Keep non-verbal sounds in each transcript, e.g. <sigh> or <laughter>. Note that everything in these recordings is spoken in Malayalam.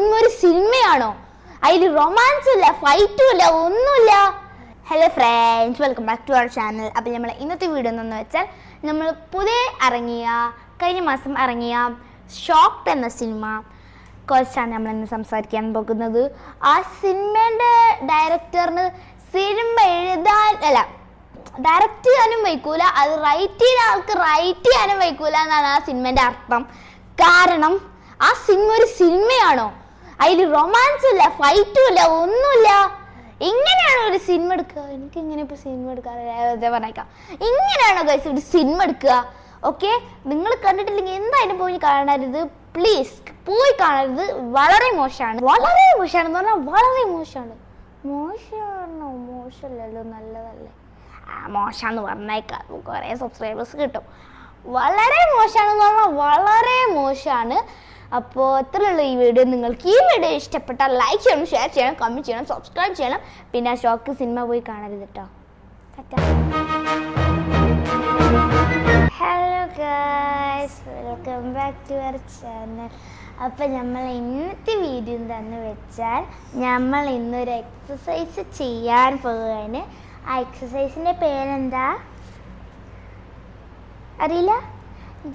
സിനിമ ഒരു സിനിമയാണോ? അതിൽ റൊമാൻസ് ഇല്ല ഫൈറ്റും ഇല്ല ഒന്നുമില്ല. Hello friends welcome back to our channel അപ്പോൾ നമ്മൾ ഇന്നത്തെ വീഡിയോ എന്താണെന്ന് വെച്ചാൽ നമ്മൾ പുതിയ ഇറങ്ങിയ കഴിഞ്ഞ മാസം ഇറങ്ങിയ ഷോക്ട് എന്ന സിനിമ കുറിച്ചാണ് നമ്മൾ ഇന്ന് സംസാരിക്കാൻ പോകുന്നത്. ആ സിനിമേന്റെ ഡയറക്ടറിന് സിനിമ എഴുതാൻ അല്ല ഡയറക്റ്റ് ചെയ്യാനും വയ്ക്കൂല അത് റൈറ്റ് ചെയ്യുന്ന ആൾക്ക് റൈറ്റ് ചെയ്യാനും വയ്ക്കൂല എന്നാണ് ആ സിനിമേന്റെ അർത്ഥം. കാരണം ആ സിനിമ ഒരു സിനിമയാണോ അതിൽ റൊമാൻസ് ഇല്ല ഫൈറ്റും ഇല്ല ഒന്നുമില്ല. ഇങ്ങനെയാണോ ഒരു സിനിമ എടുക്കുക? എനിക്ക് ഇങ്ങനെ ഇപ്പൊ സിനിമ എടുക്കാറില്ല പറഞ്ഞേക്കാം. ഇങ്ങനെയാണോ ഗൈസ് ഒരു സിനിമ എടുക്കുക? ഓക്കെ നിങ്ങൾ കണ്ടിട്ടില്ലെങ്കിൽ എന്തായാലും പോയി കാണരുത്. പ്ലീസ് പോയി കാണരുത്. വളരെ മോശമാണ്. വളരെ മോശമാണെന്ന് പറഞ്ഞാൽ വളരെ മോശമാണ്. മോശമാണോ? മോശമല്ലല്ലോ നല്ലതല്ലേ. ആ മോശമെന്ന് പറഞ്ഞേക്കാം. കുറേ സബ്സ്ക്രൈബേഴ്സ് കിട്ടും. വളരെ മോശമാണെന്ന് പറഞ്ഞാൽ വളരെ മോശമാണ്. അപ്പോൾ ഇത്രയുള്ള ഈ വീഡിയോ. നിങ്ങൾക്ക് ഈ വീഡിയോ ഇഷ്ടപ്പെട്ടാൽ ലൈക്ക് ചെയ്യണം ഷെയർ ചെയ്യണം കമന്റ് ചെയ്യണം സബ്സ്ക്രൈബ് ചെയ്യണം. പിന്നെ ഷോക്ക് സിനിമ പോയി കാണരുത് കേട്ടോ hello guys welcome back to our channel അപ്പം നമ്മൾ ഇന്നത്തെ വീഡിയോ എന്താണെന്ന് വെച്ചാൽ നമ്മൾ ഇന്നൊരു എക്സസൈസ് ചെയ്യാൻ പോവുകയാണ്. ആ എക്സസൈസിന്റെ പേരെന്താ? അറിയില്ല?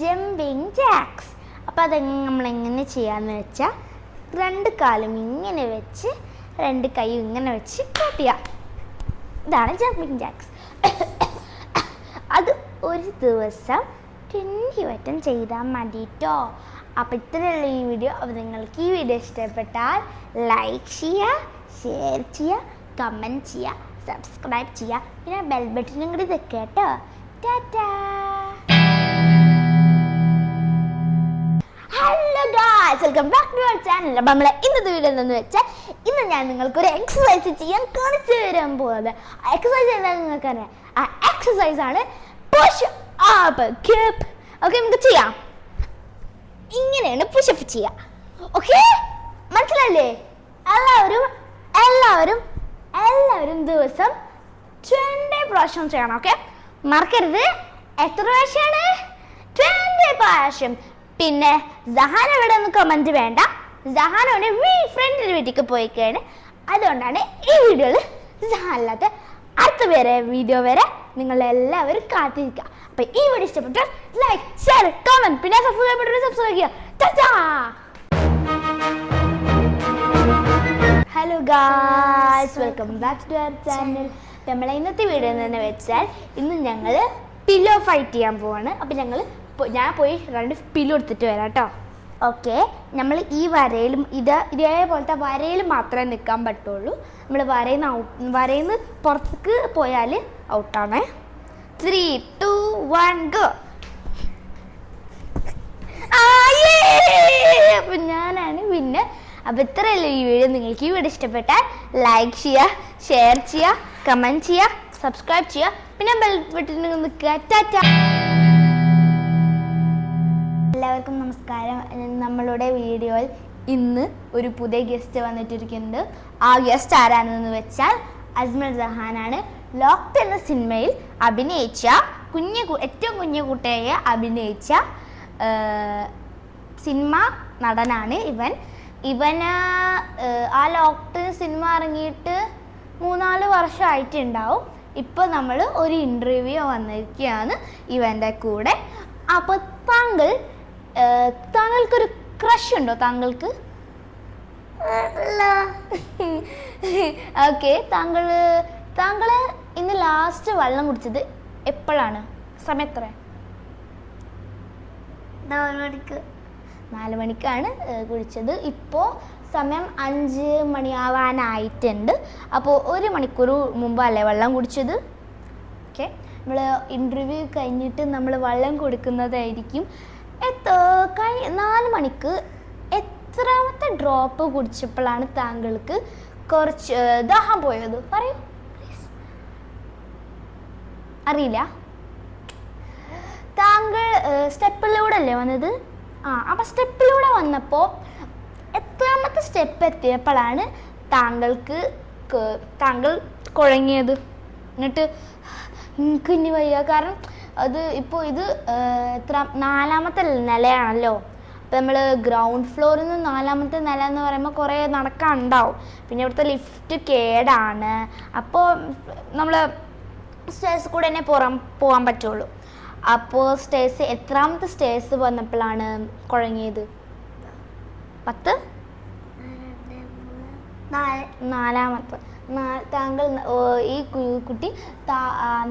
ജമ്പിങ് ജാക്സ് അപ്പോൾ അത് നമ്മൾ എങ്ങനെ ചെയ്യാന്ന് വെച്ചാൽ രണ്ട് കാലും ഇങ്ങനെ വെച്ച് രണ്ട് കൈയും ഇങ്ങനെ വെച്ച് കാട്ടിയ ഇതാണ് ജമ്പിങ് ജാക്സ് അത് ഒരു ദിവസം ട്വന്റി വട്ടം ചെയ്താൽ മതി കേട്ടോ അപ്പോൾ ഇത്രയുള്ള ഈ വീഡിയോ അപ്പോൾ നിങ്ങൾക്ക് ഈ വീഡിയോ ഇഷ്ടപ്പെട്ടാൽ ലൈക്ക് ചെയ്യുക ഷെയർ ചെയ്യുക കമന്റ് ചെയ്യുക സബ്സ്ക്രൈബ് ചെയ്യുക പിന്നെ ബെൽ ബട്ടനും കൂടി ഇതൊക്കെ കേട്ടോ. Tata hello guys welcome back to our channel അപ്പോൾ നമ്മളെ ഇന്നത്തെ വീഡിയോ എന്താണെന്ന് വെച്ചാൽ ഇന്ന് ഞാൻ നിങ്ങൾക്ക് ഒരു എക്സസൈസ് ചെയ്യാൻ കാണിച്ചു തരാൻ പോകുന്നത് ആ എക്സസൈസ് എന്താണെന്ന് നിങ്ങൾക്ക് അറിയാം ആ എക്സസൈസ് ആണ് പുഷ് അപ്പ് കിപ്പ് ഓക്കെ നമുക്ക് ചെയ്യാം. ഇങ്ങനെയാണ് പുഷപ്പ് ചെയ്യുക ഓക്കെ മനസ്സിലല്ലേ എല്ലാവരും എല്ലാവരും എല്ലാവരും ദിവസം ട്വന്റി പ്രാവശ്യം ചെയ്യണം ഓക്കെ മറക്കരുത്. എത്ര പ്രാവശ്യമാണ് ട്വന്റി പ്രാവശ്യം. പിന്നെ ജഹാൻ ഇവിടെ ഒന്ന് കമന്റ് വേണ്ട. ജഹാനോടെ വീ ഫ്രണ്ടിന്റെ വീട്ടിലേക്ക് പോയിക്കാണ്. അതുകൊണ്ടാണ് ഈ വീഡിയോയിൽ ജഹാനില്ലാത്ത അടുത്ത വരെ വീഡിയോ വരെ നിങ്ങൾ എല്ലാവരും കാത്തിരിക്കുക. അപ്പം ഈ വീഡിയോ ഇഷ്ടപ്പെട്ടാൽ ലൈക്ക് ഷെയർ കമന്റ് പിന്നെ സബ്സ്ക്രൈബ് സബ്സ്ക്രൈബ് ചെയ്യുക. Hello guys welcome back to our channel നമ്മളെ ഇന്നത്തെ വീഡിയോ എന്ന് വെച്ചാൽ ഇന്ന് ഞങ്ങൾ പില്ലോ ഫൈറ്റ് ചെയ്യാൻ പോവാണ്. അപ്പം ഞങ്ങൾ ഞാൻ പോയി രണ്ട് പില്ല് എടുത്തിട്ട് വരാം കേട്ടോ. ഓക്കെ നമ്മൾ ഈ വരയിലും ഇത് ഇതേപോലത്തെ വരയിൽ മാത്രമേ നിൽക്കാൻ പറ്റുള്ളൂ. നമ്മൾ വരയിൽ ഔട്ട് വരയിൽ നിന്ന് പുറത്തേക്ക് പോയാൽ ഔട്ടാണേ ത്രീ ടു വൺ ഗോ അപ്പം ഞാനാണ് പിന്നെ അപ്പം ഇത്രയല്ലേ ഈ വീഡിയോ നിങ്ങൾക്ക് ഈ വീഡിയോ ഇഷ്ടപ്പെട്ടാൽ ലൈക്ക് ചെയ്യുക ഷെയർ ചെയ്യുക കമന്റ് ചെയ്യുക സബ്സ്ക്രൈബ് ചെയ്യുക. പിന്നെ ബെൽ ബട്ടൺ നിൽക്കുക. ടാറ്റ എല്ലാവർക്കും നമസ്കാരം. നമ്മളുടെ വീഡിയോയിൽ ഇന്ന് ഒരു പുതിയ ഗസ്റ്റ് വന്നിട്ടിരിക്കുന്നത് ആ ഗസ്റ്റ് ആരാണെന്ന് വെച്ചാൽ അജ്മൽ ജഹാനാണ് ലോക്ട് എന്ന സിനിമയിൽ അഭിനയിച്ച കുഞ്ഞു ഏറ്റവും കുഞ്ഞു കുട്ടിയെ അഭിനയിച്ച സിനിമ നടനാണ് ഇവൻ. ഇവന് ആ ലോക്ട് സിനിമ ഇറങ്ങിയിട്ട് മൂന്നാൽ വർഷമായിട്ടുണ്ടാവും. ഇപ്പോൾ നമ്മൾ ഒരു ഇന്റർവ്യൂ വന്നിരിക്കുകയാണ് ഇവന്റെ കൂടെ. അപ്പോൾ താങ്കൾ താങ്കൾക്കൊരു ക്രഷ് ഉണ്ടോ താങ്കൾക്ക്? ഓക്കെ താങ്കൾ താങ്കൾ ഇന്ന് ലാസ്റ്റ് വെള്ളം കുടിച്ചത് എപ്പോഴാണ്? സമയം എത്ര നാല് മണിക്ക്. നാല് മണിക്കാണ് കുടിച്ചത്. ഇപ്പോൾ സമയം അഞ്ച് മണിയാവാനായിട്ടുണ്ട്. അപ്പോൾ ഒരു മണിക്കൂർ മുമ്പല്ലേ വെള്ളം കുടിച്ചത്? ഓക്കെ നമ്മൾ ഇന്റർവ്യൂ കഴിഞ്ഞിട്ട് നമ്മൾ വെള്ളം കൊടുക്കുന്നതായിരിക്കും. എത്ര കഴി നാല് മണിക്ക് എത്രാമത്തെ ഡ്രോപ്പ് കുടിച്ചപ്പോഴാണ് താങ്കൾക്ക് കുറച്ച് ദാഹം പോയത്? പറയൂ അറിയില്ല. താങ്കൾ സ്റ്റെപ്പിലൂടെ അല്ലേ വന്നത്? ആ അപ്പം സ്റ്റെപ്പിലൂടെ വന്നപ്പോൾ എത്രാമത്തെ സ്റ്റെപ്പ് എത്തിയപ്പോഴാണ് താങ്കൾക്ക് താങ്കൾ കുഴങ്ങിയത്? എന്നിട്ട് എനിക്ക് ഇനി വയ്യ. കാരണം അത് ഇപ്പോൾ ഇത് എത്ര നാലാമത്തെ നിലയാണല്ലോ. അപ്പോൾ നമ്മൾ ഗ്രൗണ്ട് ഫ്ലോറിൽ നിന്ന് നാലാമത്തെ നില എന്ന് പറയുമ്പോൾ കുറേ നടക്കാനുണ്ടാവും. പിന്നെ ഇവിടുത്തെ ലിഫ്റ്റ് കേടാണ്. അപ്പോൾ നമ്മൾ സ്റ്റേഴ്സ് കൂടെ തന്നെ പുറം പോകാൻ പറ്റുള്ളൂ. അപ്പോൾ സ്റ്റേഴ്സ് എത്രാമത്തെ സ്റ്റേഴ്സ് വന്നപ്പോഴാണ് കുഴങ്ങിയത്? പത്ത്? നാലാമത്തെ. താങ്കൾ ഈ കുട്ടി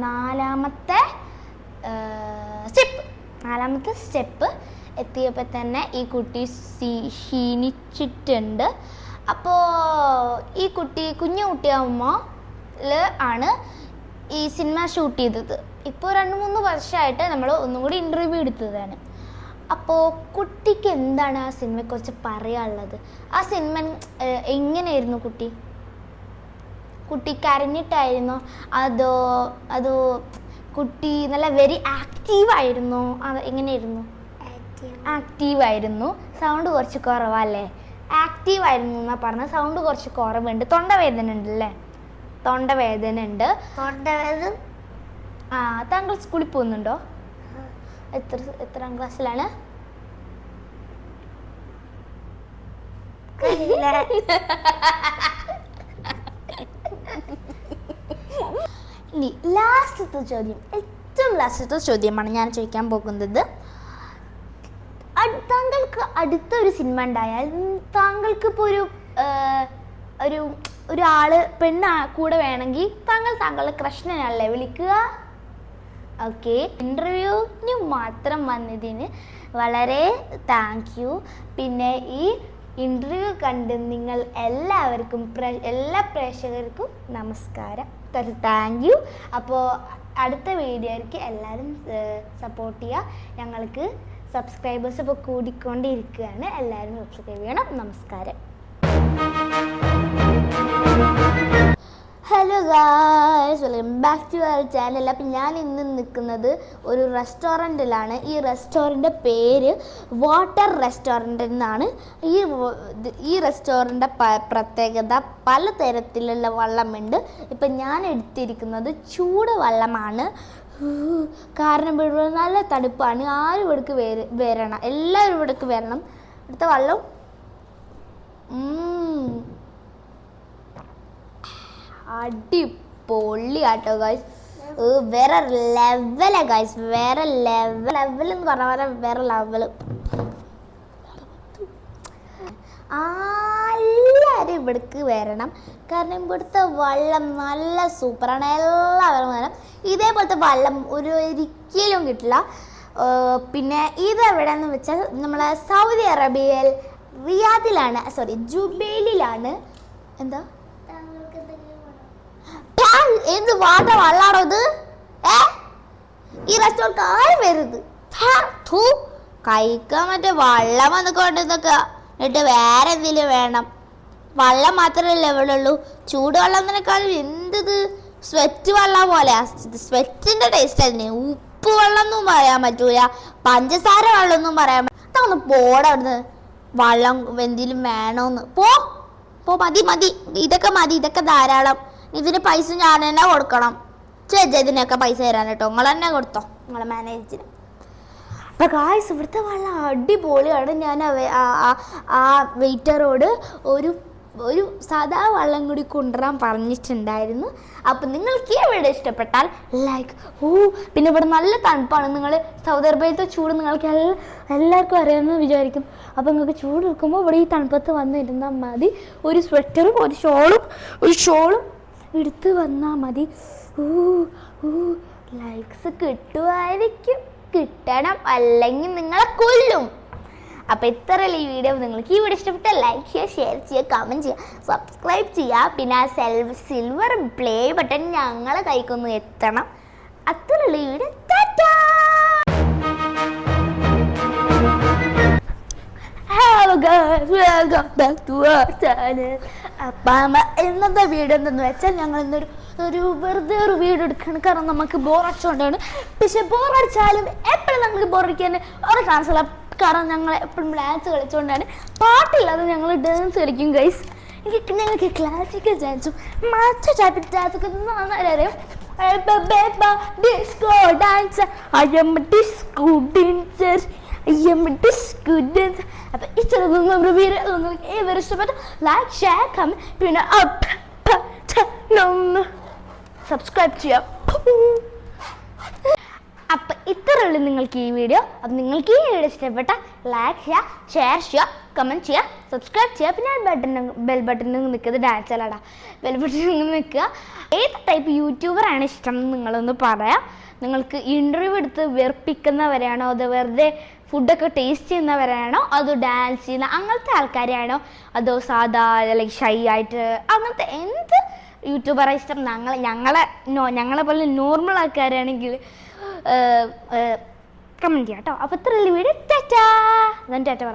നാലാമത്തെ സ്റ്റെപ്പ് നാലാമത്തെ സ്റ്റെപ്പ് എത്തിയപ്പോൾ തന്നെ ഈ കുട്ടി സി- ക്ഷീണിച്ചിട്ടുണ്ട്. അപ്പോൾ ഈ കുട്ടി കുഞ്ഞു കുട്ടിയാകുമ്പോൾ ആണ് ഈ സിനിമ ഷൂട്ട് ചെയ്തത്. ഇപ്പോൾ രണ്ട് മൂന്ന് വർഷമായിട്ട് നമ്മൾ ഒന്നും കൂടി ഇന്റർവ്യൂ എടുത്തതാണ്. അപ്പോൾ കുട്ടിക്ക് എന്താണ് ആ സിനിമയെക്കുറിച്ച് പറയാനുള്ളത്? ആ സിനിമ എങ്ങനെയായിരുന്നു കുട്ടി? കുട്ടി കരഞ്ഞിട്ടായിരുന്നോ? അതോ അതോ കുട്ടി നല്ല വെരി ആക്റ്റീവ് ആയിരുന്നു. എങ്ങനെയായിരുന്നു? ആക്റ്റീവ് ആയിരുന്നു. സൗണ്ട് കുറച്ച് കുറവല്ലേ ആക്റ്റീവ് ആയിരുന്നു എന്നാ പറഞ്ഞ സൗണ്ട് കുറച്ച് കുറവുണ്ട്. തൊണ്ടവേദന ഉണ്ട് അല്ലേ തൊണ്ടവേദന ഉണ്ട്. തൊണ്ടവേദന? ആ താങ്കൾ സ്കൂളിൽ പോകുന്നുണ്ടോ? എത്ര എത്രാം ക്ലാസ്സിലാണ്? <laughs> ഇനി ലാസ്റ്റത്തെ ചോദ്യം ഏറ്റവും ലാസ്റ്റത്തെ ചോദ്യമാണ് ഞാൻ ചോദിക്കാൻ പോകുന്നത്. താങ്കൾക്ക് അടുത്തൊരു സിനിമ ഉണ്ടായാൽ താങ്കൾക്ക് ഇപ്പോൾ ഒരു ഒരു ഒരാൾ പെണ്ണ കൂടെ വേണമെങ്കിൽ താങ്കൾ താങ്കളുടെ കൃഷ്ണനല്ലേ വിളിക്കുക? ഓക്കെ ഇന്റർവ്യൂവിന് മാത്രം വന്നതിന് വളരെ താങ്ക് യു പിന്നെ ഈ ഇന്റർവ്യൂ കണ്ട് നിങ്ങൾ എല്ലാവർക്കും എല്ലാ പ്രേക്ഷകർക്കും നമസ്കാരം. താങ്ക് യു അപ്പോൾ അടുത്ത വീഡിയോയ്ക്ക് എല്ലാവരും സപ്പോർട്ട് ചെയ്യുക. ഞങ്ങൾക്ക് സബ്സ്ക്രൈബേഴ്സ് ഇപ്പോൾ കൂടിക്കൊണ്ടിരിക്കുകയാണ്. എല്ലാവരും സബ്സ്ക്രൈബ് ചെയ്യണം. നമസ്കാരം. Hello guys welcome back to our channel അപ്പം ഞാൻ ഇന്ന് നിൽക്കുന്നത് ഒരു റെസ്റ്റോറന്റിലാണ്. ഈ റെസ്റ്റോറന്റ് പേര് വാട്ടർ റെസ്റ്റോറന്റ് എന്നാണ്. ഈ ഈ റെസ്റ്റോറന്റ് പ്രത്യേകത പലതരത്തിലുള്ള വള്ളമുണ്ട്. ഇപ്പം ഞാൻ എടുത്തിരിക്കുന്നത് ചൂട് വള്ളമാണ്. കാരണം ഇവിടെ നല്ല തണുപ്പാണ്. ആരും ഇവിടേക്ക് വര വരണം. എല്ലാവരും ഇവിടേക്ക് വരണം. അടുത്ത വള്ളം. അടിപൊളി. ആട്ടോ ഗായ്സ് വേറെ ലെവല ഗായ്സ് വേറെ ലെവൽ ലെവൽ എന്ന് പറഞ്ഞ പോലെ വേറെ ലെവൽ എല്ലാവരും ഇവിടേക്ക് വരണം. കാരണം ഇവിടുത്തെ വള്ളം നല്ല സൂപ്പറാണ്. എല്ലാവരും വരണം. ഇതേപോലത്തെ വള്ളം ഒരു ഒരിക്കലും കിട്ടില്ല. പിന്നെ ഇത് എവിടെയെന്ന് വെച്ചാൽ നമ്മളെ സൗദി അറേബ്യയിൽ റിയാദിലാണ് സോറി ജുബൈലിലാണ്. എന്താ? എന്ത് വാട്ട വള്ളാണോ ഇത്? ഏ? ഈ റെസ്റ്റോറന്റ് ആരും വരുത് കഴിക്കാൻ മറ്റേ വള്ളം വന്ന് കൊണ്ടുവന്നൊക്കെ എന്നിട്ട് വേറെ എന്തെങ്കിലും വേണം. വള്ളം മാത്രമല്ലേ ഇവിടെ ഉള്ളൂ തന്നെക്കാളും എന്തത്? സ്വെറ്റ് വെള്ളം പോലെ. സ്വെറ്റിന്റെ ടേസ്റ്റ് തന്നെ ഉപ്പ് വെള്ളം ഒന്നും പറയാൻ പറ്റൂല. പഞ്ചസാര വെള്ളം ഒന്നും പറയാൻ അതൊന്ന് പോടാ അവിടുന്ന്. വള്ളം എന്തെങ്കിലും വേണമെന്ന് പോ. പോ മതി മതി. ഇതൊക്കെ മതി. ഇതൊക്കെ ധാരാളം. ഇതിന് പൈസ ഞാൻ തന്നെ കൊടുക്കണം ചേച്ചി ഇതിനൊക്കെ പൈസ തരാൻ കേട്ടോ. നിങ്ങൾ തന്നെ കൊടുത്തോ. നിങ്ങളെ മാനേജറിന് അപ്പോൾ ഗായ്സ് ഇവിടുത്തെ വെള്ളം അടിപൊളിയാണ്. ഞാൻ ആ വെയിറ്ററോട് ഒരു ഒരു സാധാ വള്ളം കൂടി കൊണ്ടുവരാൻ പറഞ്ഞിട്ടുണ്ടായിരുന്നു. അപ്പം നിങ്ങൾക്ക് ഈ ഇഷ്ടപ്പെട്ടാൽ ലൈക്ക് ഓ പിന്നെ ഇവിടെ നല്ല തണുപ്പാണ്. നിങ്ങൾ സൗദി ചൂട് നിങ്ങൾക്ക് എല്ലാ എല്ലാവർക്കും അറിയാമെന്ന് വിചാരിക്കും. അപ്പോൾ നിങ്ങൾക്ക് ചൂട് നിൽക്കുമ്പോൾ ഇവിടെ ഈ തണുപ്പത്ത് വന്നിരുന്നാൽ മതി. ഒരു സ്വെറ്ററും ഒരു ഷോളും ഒരു ഷോളും എടുത്ത് വന്നാൽ മതി. ഊ ഊ ലൈക്സ് കിട്ടുമായിരിക്കും കിട്ടണം. അല്ലെങ്കിൽ നിങ്ങളെ കൊല്ലും. അപ്പോൾ ഇത്രയല്ല ഈ വീഡിയോ നിങ്ങൾക്ക് ഈ വീഡിയോ ഇഷ്ടപ്പെട്ട ലൈക്ക് ചെയ്യുക ഷെയർ ചെയ്യുക കമന്റ് ചെയ്യുക സബ്സ്ക്രൈബ് ചെയ്യുക. പിന്നെ ആ സെൽ സിൽവർ പ്ലേ ബട്ടൺ ഞങ്ങളെ കൈക്കൊന്ന് എത്തണം. അത്രയുള്ള ഈ video welcome back to our channel. അപ്പം ഇന്നത്തെ വീഡിയോ എന്തെന്ന് വെച്ചാൽ ഞങ്ങൾ ഇന്നൊരു ഒരു വെറുതെ ഒരു വീഡിയോ എടുക്കണം. കാരണം നമുക്ക് ബോറടിച്ചുകൊണ്ടാണ് പക്ഷെ ബോറടിച്ചാലും എപ്പോഴും നമുക്ക് ബോറടിക്കാൻ ഒരു ചാൻസ് ഉള്ള കാരണം ഞങ്ങൾ എപ്പോഴും ഡാൻസ് കളിച്ചുകൊണ്ടാണ് പാട്ടില്ലാതെ ഞങ്ങൾ ഡാൻസ് കളിക്കും ഗൈസ് എനിക്ക് ഞങ്ങൾക്ക് ക്ലാസിക്കൽ ഡാൻസും മറ്റു ടൈപ്പ് ഡാൻസൊക്കെ നന്നായി അറിയാം. Disco dance I am disco dancer അപ്പം ഇഷ്ടം നിങ്ങൾക്ക് ഏവരും ഇഷ്ടപ്പെട്ട ലൈക്ക് ഷെയർ കം പിന്നെ സബ്സ്ക്രൈബ് ചെയ്യാം. അപ്പം ഇത്രയുള്ളൂ നിങ്ങൾക്ക് ഈ വീഡിയോ. അപ്പം നിങ്ങൾക്ക് ഈ വീഡിയോ ഇഷ്ടപ്പെട്ട ലൈക്ക് ചെയ്യുക ഷെയർ ചെയ്യുക കമന്റ് ചെയ്യുക സബ്സ്ക്രൈബ് ചെയ്യുക പിന്നെ ബട്ടൺ ബെൽ ബട്ടൺ നിൽക്കുന്നത് ഡാൻസ് അല്ലാടാ ബെൽ ബട്ടൺ നിൽക്കുക. ഏത് ടൈപ്പ് യൂട്യൂബറാണ് ഇഷ്ടം നിങ്ങളൊന്ന് പറയാം. നിങ്ങൾക്ക് ഇന്റർവ്യൂ എടുത്ത് വെറുപ്പിക്കുന്നവരാണോ അത് വെറുതെ ഫുഡൊക്കെ ടേസ്റ്റ് ചെയ്യുന്നവരാണോ? അതോ ഡാൻസ് ചെയ്യുന്ന അങ്ങനത്തെ ആൾക്കാരെയാണോ? അതോ സാധാ ലൈക്ക് ഷൈ ആയിട്ട് അങ്ങനത്തെ എന്ത് യൂട്യൂബറാണ് ഇഷ്ടം ഞങ്ങളെ ഞങ്ങളെ ഞങ്ങളെ പോലെ നോർമൽ ആൾക്കാരാണെങ്കിൽ കമന്റ് ചെയ്യാം കേട്ടോ. അപ്പോൾ ഇത്ര വീഡിയോ. ടാറ്റാ. ഞാൻ ടാറ്റ